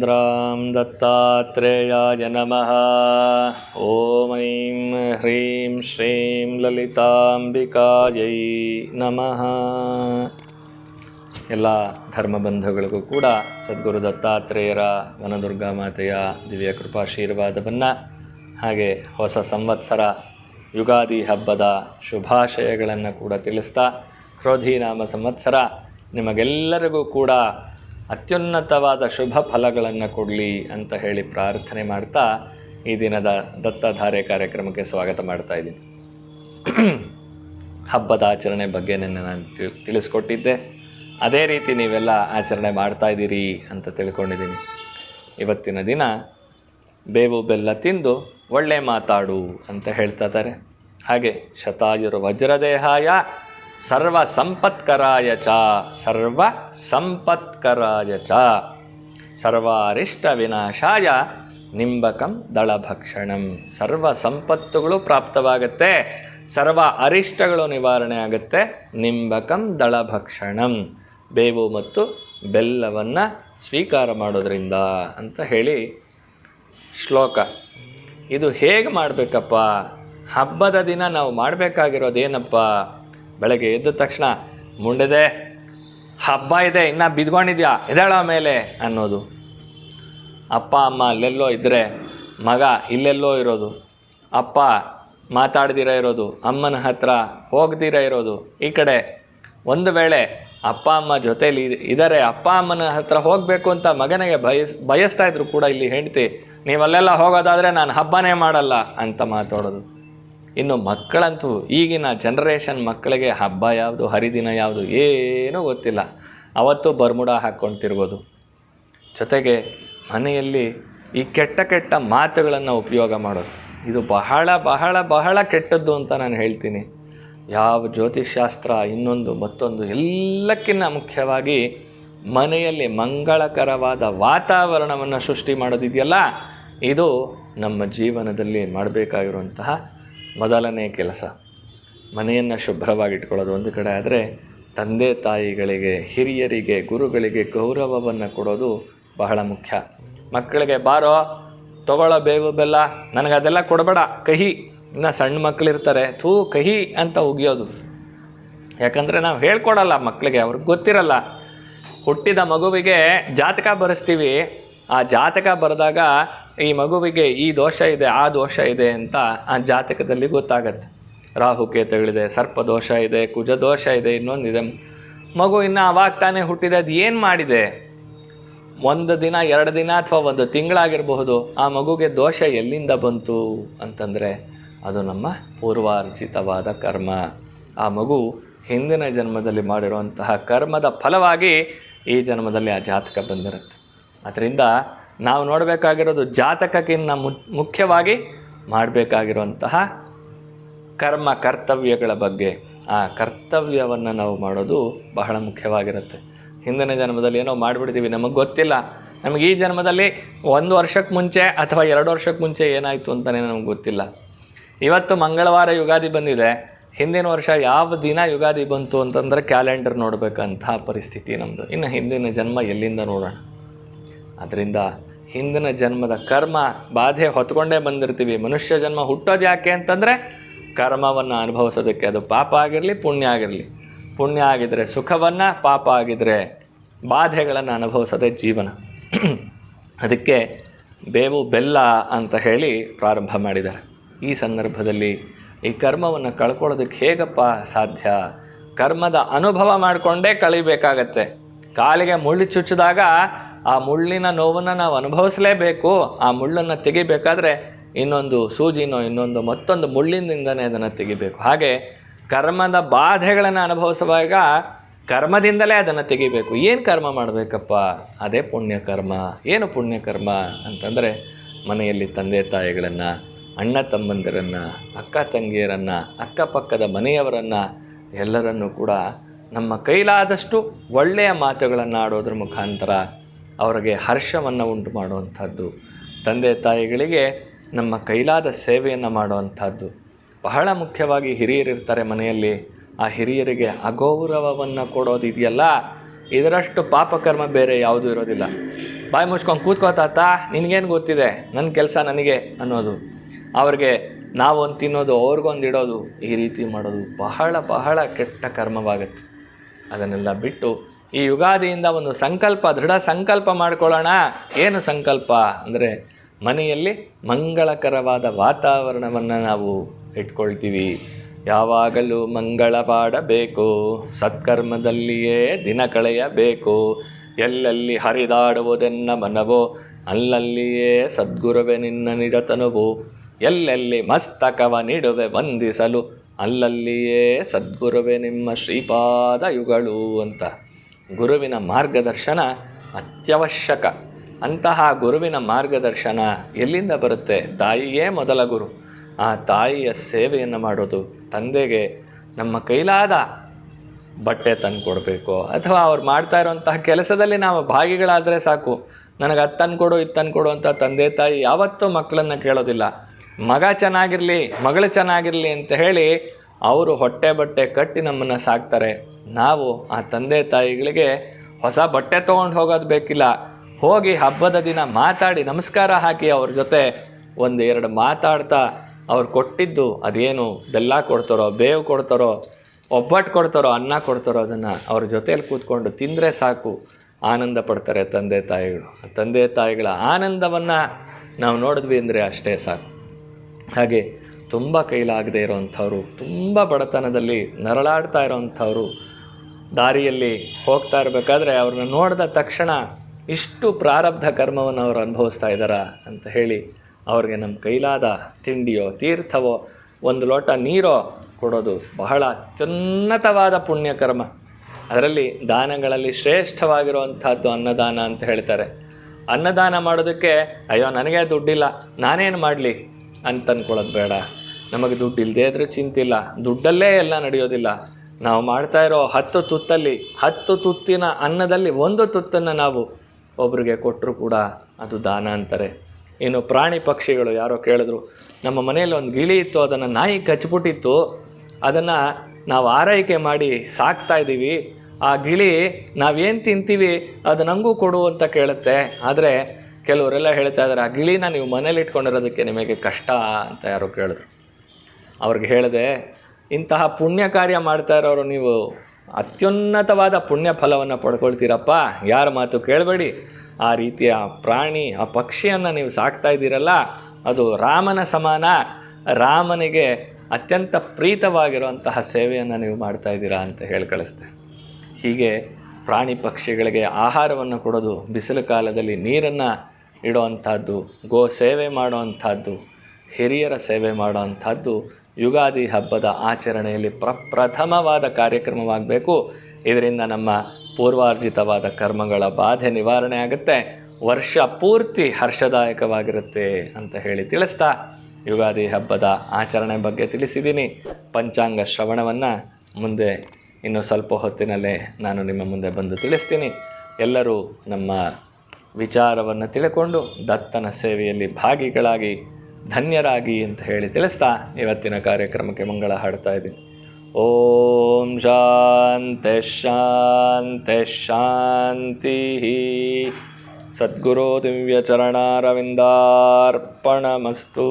राघवेन्द्रां दत्तात्रेयाय नमः ॐ ऐं ह्रीं श्रीं ಲಲಿತಾಂಬಿಕಾಯೈ ನಮಃ ಎಲ್ಲ ಧರ್ಮಬಂಧುಗಳಿಗೂ ಕೂಡ ಸದ್ಗುರು ದತ್ತಾತ್ರೇಯರ ವನದುರ್ಗಾ ಮಾತೆಯ ದಿವ್ಯ ಕೃಪಾಶೀರ್ವಾದವನ್ನು ಹಾಗೆ ಹೊಸ ಸಂವತ್ಸರ ಯುಗಾದಿ ಹಬ್ಬದ ಶುಭಾಶಯಗಳನ್ನು ಕೂಡ ತಿಳಿಸ್ತಾ ಕ್ರೋಧಿನಾಮ ಸಂವತ್ಸರ ನಿಮಗೆಲ್ಲರಿಗೂ ಕೂಡ ಅತ್ಯುನ್ನತವಾದ ಶುಭ ಫಲಗಳನ್ನು ಕೊಡಲಿ ಅಂತ ಹೇಳಿ ಪ್ರಾರ್ಥನೆ ಮಾಡ್ತಾ ಈ ದಿನದ ದತ್ತಧಾರೆ ಕಾರ್ಯಕ್ರಮಕ್ಕೆ ಸ್ವಾಗತ ಮಾಡ್ತಾ ಇದ್ದೀನಿ. ಹಬ್ಬದ ಆಚರಣೆ ಬಗ್ಗೆ ನಿನ್ನೆ ನಾನು ತಿಳ್- ತಿಳಿಸ್ಕೊಟ್ಟಿದ್ದೆ. ಅದೇ ರೀತಿ ನೀವೆಲ್ಲ ಆಚರಣೆ ಮಾಡ್ತಾ ಇದ್ದೀರಿ ಅಂತ ತಿಳ್ಕೊಂಡಿದ್ದೀನಿ. ಇವತ್ತಿನ ದಿನ ಬೇವು ಬೆಲ್ಲ ತಿಂದು ಒಳ್ಳೆ ಮಾತಾಡು ಅಂತ ಹೇಳ್ತಾ ಇದ್ದಾರೆ. ಹಾಗೆ ಶತಾಯುರ ವಜ್ರದೇಹಾಯ ಸರ್ವ ಸಂಪತ್ಕರಾಯ ಚ, ಸರ್ವ ಸಂಪತ್ಕರಾಯ ಚ. ಸರ್ವಾರಿಷ್ಟ ವಿನಾಶಾಯ ನಿಂಬಕಂ ದಳಭಕ್ಷಣಂ. ಸರ್ವ ಸಂಪತ್ತುಗಳು ಪ್ರಾಪ್ತವಾಗುತ್ತೆ. ಸರ್ವ ಅರಿಷ್ಟಗಳು ನಿವಾರಣೆ ಆಗುತ್ತೆ. ನಿಂಬಕಂ ದಳಭಕ್ಷಣಂ. ಬೇವು ಮತ್ತು ಬೆಲ್ಲವನ್ನು ಸ್ವೀಕಾರ ಮಾಡೋದ್ರಿಂದ ಅಂತ ಹೇಳಿ ಶ್ಲೋಕ. ಇದು ಹೇಗೆ ಮಾಡಬೇಕಪ್ಪ? ಹಬ್ಬದ ದಿನ ನಾವು ಮಾಡಬೇಕಾಗಿರೋದೇನಪ್ಪ ಬೆಳಗ್ಗೆ ಎದ್ದ ತಕ್ಷಣ ಮುಂಡದೆ, ಹಬ್ಬ ಇದೆ, ಇನ್ನೂ ಬಿದ್ಕೊಂಡಿದ್ಯಾ ಎದೇಳ ಮೇಲೆ? ಅನ್ನೋದು. ಅಪ್ಪ, ಅಮ್ಮ ಅಲ್ಲೆಲ್ಲೋ ಇದ್ದರೆ ಮಗ ಇಲ್ಲೆಲ್ಲೋ ಇರೋದು. ಅಪ್ಪ ಮಾತಾಡ್ದಿರ ಇರೋದು, ಅಮ್ಮನ ಹತ್ರ ಹೋಗ್ದಿರ ಇರೋದು. ಈ ಕಡೆ ಒಂದು ವೇಳೆ ಅಪ್ಪ, ಅಮ್ಮ ಜೊತೇಲಿ ಇದ್ದಾರೆ ಅಪ್ಪ, ಅಮ್ಮನ ಹತ್ರ ಹೋಗಬೇಕು ಅಂತ ಮಗನಿಗೆ ಬಯಸ್, ಬಯಸ್ತಾ ಇದ್ರು ಕೂಡ ಇಲ್ಲಿ ಹೆಂಡ್ತಿ, ನೀವಲ್ಲೆಲ್ಲ ಹೋಗೋದಾದರೆ ನಾನು ಹಬ್ಬನೇ ಮಾಡಲ್ಲ ಅಂತ ಮಾತಾಡೋದು. ಇನ್ನು ಮಕ್ಕಳಂತೂ ಈಗಿನ ಜನ್ರೇಷನ್ ಮಕ್ಕಳಿಗೆ ಹಬ್ಬ ಯಾವುದು, ಹರಿದಿನ ಯಾವುದು ಏನೂ ಗೊತ್ತಿಲ್ಲ. ಅವತ್ತು ಬರ್ಮುಡ ಹಾಕ್ಕೊಂಡು ತಿರ್ಗೋದು ಜೊತೆಗೆ ಮನೆಯಲ್ಲಿ ಈ ಕೆಟ್ಟ ಕೆಟ್ಟ ಮಾತುಗಳನ್ನು ಉಪಯೋಗ ಮಾಡೋದು. ಇದು ಬಹಳ ಬಹಳ ಬಹಳ ಕೆಟ್ಟದ್ದು ಅಂತ ನಾನು ಹೇಳ್ತೀನಿ. ಯಾವ ಜ್ಯೋತಿಷ್ಶಾಸ್ತ್ರ ಇನ್ನೊಂದು, ಮತ್ತೊಂದು ಎಲ್ಲಕ್ಕಿಂತ ಮುಖ್ಯವಾಗಿ ಮನೆಯಲ್ಲಿ ಮಂಗಳಕರವಾದ ವಾತಾವರಣವನ್ನು ಸೃಷ್ಟಿ ಮಾಡೋದಿದೆಯಲ್ಲ, ಇದು ನಮ್ಮ ಜೀವನದಲ್ಲಿ ಮಾಡಬೇಕಾಗಿರುವಂತಹ ಮೊದಲನೇ ಕೆಲಸ. ಮನೆಯನ್ನು ಶುಭ್ರವಾಗಿಟ್ಕೊಳ್ಳೋದು ಒಂದು ಕಡೆ ಆದರೆ ತಂದೆ ತಾಯಿಗಳಿಗೆ, ಹಿರಿಯರಿಗೆ, ಗುರುಗಳಿಗೆ ಗೌರವವನ್ನು ಕೊಡೋದು ಬಹಳ ಮುಖ್ಯ. ಮಕ್ಕಳಿಗೆ, ಬಾರೋ, ತಗೊಳ್ಳೋ ಬೇವು ಬೆಲ್ಲ, ನನಗೆ ಅದೆಲ್ಲ ಕೊಡಬೇಡ, ಕಹಿ. ಇನ್ನು ಸಣ್ಣ ಮಕ್ಕಳಿರ್ತಾರೆ ಥೂ, ಕಹಿ ಅಂತ ಉಗಿಯೋದು. ಯಾಕಂದರೆ ನಾವು ಹೇಳ್ಕೊಡಲ್ಲ ಮಕ್ಕಳಿಗೆ ಅವ್ರಿಗೆ ಗೊತ್ತಿರಲ್ಲ. ಹುಟ್ಟಿದ ಮಗುವಿಗೆ ಜಾತಕ ಬರೆಸ್ತೀವಿ ಆ ಜಾತಕ ಬರೆದಾಗ ಈ ಮಗುವಿಗೆ ಈ ದೋಷ ಇದೆ, ಆ ದೋಷ ಇದೆ ಅಂತ ಆ ಜಾತಕದಲ್ಲಿ ಗೊತ್ತಾಗತ್ತೆ. ಸರ್ಪ ದೋಷ ಇದೆ, ಕುಜ ದೋಷ ಇದೆ, ಇನ್ನೊಂದಿದೆ. ಮಗು ಇನ್ನು ಅವಾಗ ತಾನೇ ಹುಟ್ಟಿದೆ, ಅದು ಏನು ಮಾಡಿದೆ? ಒಂದು ದಿನ, ಎರಡು ದಿನ ಅಥವಾ ಒಂದು ತಿಂಗಳಾಗಿರಬಹುದು, ಆ ಮಗುಗೆ ದೋಷ ಎಲ್ಲಿಂದ ಬಂತು ಅಂತಂದರೆ ಅದು ನಮ್ಮ ಪೂರ್ವಾರ್ಜಿತವಾದ ಕರ್ಮ. ಆ ಮಗು ಹಿಂದಿನ ಜನ್ಮದಲ್ಲಿ ಮಾಡಿರುವಂತಹ ಕರ್ಮದ ಫಲವಾಗಿ ಈ ಜನ್ಮದಲ್ಲಿ ಆ ಜಾತಕ ಬಂದಿರುತ್ತೆ. ಅದರಿಂದ ನಾವು ನೋಡಬೇಕಾಗಿರೋದು ಜಾತಕಕ್ಕಿಂತ ಮುಖ್ಯವಾಗಿ ಮಾಡಬೇಕಾಗಿರುವಂತಹ ಕರ್ಮ ಕರ್ತವ್ಯಗಳ ಬಗ್ಗೆ. ಆ ಕರ್ತವ್ಯವನ್ನು ನಾವು ಮಾಡೋದು ಬಹಳ ಮುಖ್ಯವಾಗಿರುತ್ತೆ. ಹಿಂದಿನ ಜನ್ಮದಲ್ಲಿ ಏನೋ ಮಾಡಿಬಿಡ್ತೀವಿ, ನಮಗೆ ಗೊತ್ತಿಲ್ಲ. ನಮಗೆ ಈ ಜನ್ಮದಲ್ಲಿ ಒಂದು ವರ್ಷಕ್ಕೆ ಮುಂಚೆ ಅಥವಾ ಎರಡು ವರ್ಷಕ್ಕೆ ಮುಂಚೆ ಏನಾಯಿತು ಅಂತಲೇ ನಮಗೆ ಗೊತ್ತಿಲ್ಲ. ಇವತ್ತು ಮಂಗಳವಾರ ಯುಗಾದಿ ಬಂದಿದೆ. ಹಿಂದಿನ ವರ್ಷ ಯಾವ ದಿನ ಯುಗಾದಿ ಬಂತು ಅಂತಂದರೆ ಕ್ಯಾಲೆಂಡರ್ ನೋಡಬೇಕಂತಹ ಪರಿಸ್ಥಿತಿ ನಮ್ಮದು ಇನ್ನು ಹಿಂದಿನ ಜನ್ಮ ಎಲ್ಲಿಂದ ನೋಡೋಣ. ಅದರಿಂದ ಹಿಂದಿನ ಜನ್ಮದ ಕರ್ಮ ಬಾಧೆ ಹೊತ್ಕೊಂಡೇ ಬಂದಿರ್ತೀವಿ. ಮನುಷ್ಯ ಜನ್ಮ ಹುಟ್ಟೋದು ಯಾಕೆ ಅಂತಂದರೆ ಕರ್ಮವನ್ನು ಅನುಭವಿಸೋದಕ್ಕೆ ಅದು ಪಾಪ ಆಗಿರಲಿ, ಪುಣ್ಯ ಆಗಿರಲಿ. ಪುಣ್ಯ ಆಗಿದ್ದರೆ ಸುಖವನ್ನು, ಪಾಪ ಆಗಿದರೆ ಬಾಧೆಗಳನ್ನು ಅನುಭವಿಸೋದೇ ಜೀವನ. ಅದಕ್ಕೆ ಬೇವು ಬೆಲ್ಲ ಅಂತ ಹೇಳಿ ಪ್ರಾರಂಭ ಮಾಡಿದ್ದಾರೆ. ಈ ಸಂದರ್ಭದಲ್ಲಿ ಈ ಕರ್ಮವನ್ನು ಕಳ್ಕೊಳ್ಳೋದಕ್ಕೆ ಹೇಗಪ್ಪ ಸಾಧ್ಯ? ಕರ್ಮದ ಅನುಭವ ಮಾಡಿಕೊಂಡೇ ಕಳಿಬೇಕಾಗತ್ತೆ. ಕಾಲಿಗೆ ಮುಳ್ಳು ಚುಚ್ಚಿದಾಗ ಆ ಮುಳ್ಳಿನ ನೋವನ್ನು ನಾವು ಅನುಭವಿಸಲೇಬೇಕು, ಆ ಮುಳ್ಳನ್ನು ತೆಗಿಬೇಕಾದ್ರೆ ಇನ್ನೊಂದು ಸೂಜಿನೋ, ಇನ್ನೊಂದು ಮತ್ತೊಂದು ಮುಳ್ಳಿನಿಂದನೇ ಅದನ್ನು ತೆಗಿಬೇಕು. ಹಾಗೆ ಕರ್ಮದ ಬಾಧೆಗಳನ್ನು ಅನುಭವಿಸುವಾಗ ಕರ್ಮದಿಂದಲೇ ಅದನ್ನು ತೆಗಿಬೇಕು. ಏನು ಕರ್ಮ ಮಾಡಬೇಕಪ್ಪ? ಅದೇ ಪುಣ್ಯಕರ್ಮ. ಏನು ಪುಣ್ಯಕರ್ಮ ಅಂತಂದರೆ ಮನೆಯಲ್ಲಿ ತಂದೆ ತಾಯಿಗಳನ್ನು, ಅಣ್ಣ ತಮ್ಮಂದಿರನ್ನು, ಅಕ್ಕ ತಂಗಿಯರನ್ನು ಅಕ್ಕಪಕ್ಕದ ಮನೆಯವರನ್ನು ಎಲ್ಲರನ್ನೂ ಕೂಡ ನಮ್ಮ ಕೈಲಾದಷ್ಟು ಒಳ್ಳೆಯ ಮಾತುಗಳನ್ನು ಆಡೋದ್ರ ಮುಖಾಂತರ ಅವರಿಗೆ ಹರ್ಷವನ್ನು ಉಂಟು ಮಾಡುವಂಥದ್ದು ತಂದೆ ತಾಯಿಗಳಿಗೆ ನಮ್ಮ ಕೈಲಾದ ಸೇವೆಯನ್ನು ಮಾಡುವಂಥದ್ದು. ಬಹಳ ಮುಖ್ಯವಾಗಿ ಹಿರಿಯರಿರ್ತಾರೆ ಮನೆಯಲ್ಲಿ. ಆ ಹಿರಿಯರಿಗೆ ಅಗೌರವವನ್ನು ಕೊಡೋದು ಇದೆಯಲ್ಲ? ಇದರಷ್ಟು ಪಾಪಕರ್ಮ ಬೇರೆ ಯಾವುದೂ ಇರೋದಿಲ್ಲ. ಬಾಯಿ ಮುಚ್ಕೊಂಡು ಕೂತ್ಕೋ ತಾತ, ನಿನಗೇನು ಗೊತ್ತಿದೆ? ನನ್ನ ಕೆಲಸ ನನಗೆ ಅನ್ನೋದು. ಅವ್ರಿಗೆ ನಾವೊಂದು ತಿನ್ನೋದು, ಅವ್ರಿಗೊಂದು ಇಡೋದು ಈ ರೀತಿ ಮಾಡೋದು ಬಹಳ ಬಹಳ ಕೆಟ್ಟ ಕರ್ಮವಾಗುತ್ತೆ. ಅದನ್ನೆಲ್ಲ ಬಿಟ್ಟು ಈ ಯುಗಾದಿಯಿಂದ ಒಂದು ಸಂಕಲ್ಪ, ದೃಢ ಸಂಕಲ್ಪ ಮಾಡ್ಕೊಳ್ಳೋಣ. ಏನು ಸಂಕಲ್ಪ? ಅಂದರೆ ಮನೆಯಲ್ಲಿ ಮಂಗಳಕರವಾದ ವಾತಾವರಣವನ್ನು ನಾವು ಇಟ್ಕೊಳ್ತೀವಿ. ಯಾವಾಗಲೂ ಮಂಗಳ ಪಾಡಬೇಕು ಸತ್ಕರ್ಮದಲ್ಲಿಯೇ ದಿನ ಕಳೆಯಬೇಕು. ಎಲ್ಲೆಲ್ಲಿ ಹರಿದಾಡುವುದೆನ್ನ ಮನವೋ, ಅಲ್ಲಲ್ಲಿಯೇ ಸದ್ಗುರುವೆ ನಿನ್ನ ನಿರತನುವು. ಎಲ್ಲೆಲ್ಲಿ ಮಸ್ತಕವ ನೀಡುವೆ ವಂದಿಸಲು, ಅಲ್ಲಲ್ಲಿಯೇ ಸದ್ಗುರುವೆ ನಿಮ್ಮ ಶ್ರೀಪಾದ ಯುಗಳು ಅಂತ. ಗುರುವಿನ ಮಾರ್ಗದರ್ಶನ ಅತ್ಯವಶ್ಯಕ. ಅಂತಹ ಗುರುವಿನ ಮಾರ್ಗದರ್ಶನ ಎಲ್ಲಿಂದ ಬರುತ್ತೆ? ತಾಯಿಯೇ ಮೊದಲ ಗುರು. ಆ ತಾಯಿಯ ಸೇವೆಯನ್ನು ಮಾಡೋದು ತಂದೆಗೆ ನಮ್ಮ ಕೈಲಾದ ಬಟ್ಟೆ ತಂದು ಕೊಡಬೇಕು ಅಥವಾ ಅವ್ರು ಮಾಡ್ತಾ ಇರೋಂತಹ ಕೆಲಸದಲ್ಲಿ ನಾವು ಭಾಗಿಗಳಾದರೆ ಸಾಕು. ನನಗೆ ಅದು ಕೊಡು ಇದು ಕೊಡು ಅಂತ ತಂದೆ ತಾಯಿ ಯಾವತ್ತೂ ಮಕ್ಕಳನ್ನು ಕೇಳೋದಿಲ್ಲ. ಮಗ ಚೆನ್ನಾಗಿರಲಿ, ಮಗಳು ಚೆನ್ನಾಗಿರಲಿ ಅಂತ ಹೇಳಿ ಅವರು ಹೊಟ್ಟೆ ಬಟ್ಟೆ ಕಟ್ಟಿ ನಮ್ಮನ್ನು ಸಾಕ್ತಾರೆ. ನಾವು ಆ ತಂದೆ ತಾಯಿಗಳಿಗೆ ಹೊಸ ಬಟ್ಟೆ ತೊಗೊಂಡು ಹೋಗೋದು ಬೇಕಿಲ್ಲ. ಹೋಗಿ ಹಬ್ಬದ ದಿನ ಮಾತಾಡಿ ನಮಸ್ಕಾರ ಹಾಕಿ ಅವ್ರ ಜೊತೆ ಒಂದು ಎರಡು ಮಾತಾಡ್ತಾ ಅವ್ರು ಕೊಟ್ಟಿದ್ದು ಅದೇನು ಬೆಲ್ಲ ಕೊಡ್ತಾರೋ, ಬೇವು ಕೊಡ್ತಾರೋ ಒಬ್ಬಟ್ಟು ಕೊಡ್ತಾರೋ, ಅನ್ನ ಕೊಡ್ತಾರೋ ಅದನ್ನು ಅವ್ರ ಜೊತೆಯಲ್ಲಿ ಕೂತ್ಕೊಂಡು ತಿಂದರೆ ಸಾಕು. ಆನಂದ ಪಡ್ತಾರೆ ತಂದೆ ತಾಯಿಗಳು. ತಂದೆ ತಾಯಿಗಳ ಆನಂದವನ್ನು ನಾವು ನೋಡಿದ್ವಿ ಅಂದರೆ ಅಷ್ಟೇ ಸಾಕು. ಹಾಗೆ ತುಂಬ ಕೈಲಾಗದೇ ಇರೋವಂಥವ್ರು ತುಂಬ ಬಡತನದಲ್ಲಿ ನರಳಾಡ್ತಾ ಇರೋವಂಥವ್ರು ದಾರಿಯಲ್ಲಿ ಹೋಗ್ತಾ ಇರಬೇಕಾದ್ರೆ ಅವ್ರನ್ನ ನೋಡಿದ ತಕ್ಷಣ ಇಷ್ಟು ಪ್ರಾರಬ್ಧ ಕರ್ಮವನ್ನು ಅವರು ಅನುಭವಿಸ್ತಾ ಇದ್ದಾರಾ ಅಂತ ಹೇಳಿ ಅವ್ರಿಗೆ ನಮ್ಮ ಕೈಲಾದ ತಿಂಡಿಯೋ, ತೀರ್ಥವೋ, ಒಂದು ಲೋಟ ನೀರೋ ಕೊಡೋದು ಬಹಳ ಅತ್ಯುನ್ನತವಾದ ಪುಣ್ಯಕರ್ಮ. ಅದರಲ್ಲಿ ದಾನಗಳಲ್ಲಿ ಶ್ರೇಷ್ಠವಾಗಿರುವಂಥದ್ದು ಅನ್ನದಾನ ಅಂತ ಹೇಳ್ತಾರೆ. ಅನ್ನದಾನ ಮಾಡೋದಕ್ಕೆ, ಅಯ್ಯೋ, ನನಗೆ ದುಡ್ಡಿಲ್ಲ, ನಾನೇನು ಮಾಡಲಿ ಅಂತ ಅಂದ್ಕೊಳ್ಳೋದು ಬೇಡ. ನಮಗೆ ದುಡ್ಡು ಇಲ್ಲದೇ ಇದ್ರೂ ಚಿಂತಿಲ್ಲ. ದುಡ್ಡಲ್ಲೇ ಎಲ್ಲ ನಡೆಯೋದಿಲ್ಲ. ನಾವು ಮಾಡ್ತಾ ಇರೋ ಹತ್ತು ತುತ್ತಲ್ಲಿ, ಹತ್ತು ತುತ್ತಿನ ಅನ್ನದಲ್ಲಿ ಒಂದು ತುತ್ತನ್ನು ನಾವು ಒಬ್ರಿಗೆ ಕೊಟ್ಟರು ಕೂಡ ಅದು ದಾನ ಅಂತಾರೆ. ಇನ್ನು ಪ್ರಾಣಿ ಪಕ್ಷಿಗಳು ಯಾರೋ ಕೇಳಿದ್ರು, ನಮ್ಮ ಮನೆಯಲ್ಲಿ ಒಂದು ಗಿಳಿ ಇತ್ತು, ಅದನ್ನು ನಾಯಿ ಕಚ್ಬಿಟ್ಟಿತ್ತು, ಅದನ್ನು ನಾವು ಆರೈಕೆ ಮಾಡಿ ಸಾಕ್ತಾ ಇದ್ದೀವಿ. ಆ ಗಿಳಿ ನಾವೇನು ತಿಂತೀವಿ, ಅದು ನನಗೂ ಕೊಡು ಅಂತ ಕೇಳುತ್ತೆ. ಆದರೆ ಕೆಲವರೆಲ್ಲ ಹೇಳ್ತಾ ಇದ್ದಾರೆ ಆ ಗಿಳಿನ ನೀವು ಮನೇಲಿ ಇಟ್ಕೊಂಡಿರೋದಕ್ಕೆ ನಿಮಗೆ ಕಷ್ಟ ಅಂತ ಯಾರೋ ಕೇಳಿದ್ರು. ಅವ್ರಿಗೆ ಹೇಳಿದೆ ಇಂತಹ ಪುಣ್ಯ ಕಾರ್ಯ ಮಾಡ್ತಾ ಇರೋರು ನೀವು ಅತ್ಯುನ್ನತವಾದ ಪುಣ್ಯ ಫಲವನ್ನು ಪಡ್ಕೊಳ್ತೀರಪ್ಪ. ಯಾರ ಮಾತು ಕೇಳಬೇಡಿ. ಆ ರೀತಿಯ ಪ್ರಾಣಿ, ಆ ಪಕ್ಷಿಯನ್ನು ನೀವು ಸಾಕ್ತಾ ಇದ್ದೀರಲ್ಲ, ಅದು ರಾಮನ ಸಮಾನ. ರಾಮನಿಗೆ ಅತ್ಯಂತ ಪ್ರೀತವಾಗಿರುವಂತಹ ಸೇವೆಯನ್ನು ನೀವು ಮಾಡ್ತಾ ಇದ್ದೀರಾ ಅಂತ ಹೇಳಿ ಕಳಿಸ್ತೆ. ಹೀಗೆ ಪ್ರಾಣಿ ಪಕ್ಷಿಗಳಿಗೆ ಆಹಾರವನ್ನು ಕೊಡೋದು, ಬಿಸಿಲು ಕಾಲದಲ್ಲಿ ನೀರನ್ನು ಇಡುವಂಥದ್ದು, ಗೋ ಸೇವೆ ಮಾಡುವಂಥದ್ದು, ಹಿರಿಯರ ಸೇವೆ ಮಾಡುವಂಥದ್ದು ಯುಗಾದಿ ಹಬ್ಬದ ಆಚರಣೆಯಲ್ಲಿ ಪ್ರಪ್ರಥಮವಾದ ಕಾರ್ಯಕ್ರಮವಾಗಬೇಕು. ಇದರಿಂದ ನಮ್ಮ ಪೂರ್ವಾರ್ಜಿತವಾದ ಕರ್ಮಗಳ ಬಾಧೆ ನಿವಾರಣೆ ಆಗುತ್ತೆ. ವರ್ಷ ಪೂರ್ತಿ ಹರ್ಷದಾಯಕವಾಗಿರುತ್ತೆ ಅಂತ ಹೇಳಿ ತಿಳಿಸ್ತಾ ಯುಗಾದಿ ಹಬ್ಬದ ಆಚರಣೆ ಬಗ್ಗೆ ತಿಳಿಸಿದ್ದೀನಿ. ಪಂಚಾಂಗ ಶ್ರವಣವನ್ನು ಮುಂದೆ ಇನ್ನು ಸ್ವಲ್ಪ ಹೊತ್ತಿನಲ್ಲೇ ನಾನು ನಿಮ್ಮ ಮುಂದೆ ಬಂದು ತಿಳಿಸ್ತೀನಿ. ಎಲ್ಲರೂ ನಮ್ಮ ವಿಚಾರವನ್ನು ತಿಳ್ಕೊಂಡು ದತ್ತನ ಸೇವೆಯಲ್ಲಿ ಭಾಗಿಗಳಾಗಿ ಧನ್ಯರಾಗಿ ಅಂತ ಹೇಳಿ ತಿಳಿಸ್ತಾ ಇವತ್ತಿನ ಕಾರ್ಯಕ್ರಮಕ್ಕೆ ಮಂಗಳ ಹಾಡ್ತಾ ಇದ್ದೀನಿ. ಓಂ ಶಾಂತಿ ಶಾಂತಿ ಶಾಂತಿ. ಸದ್ಗುರು ದಿವ್ಯಚರಣಾರವಿಂದಾರ್ಪಣಮಸ್ತು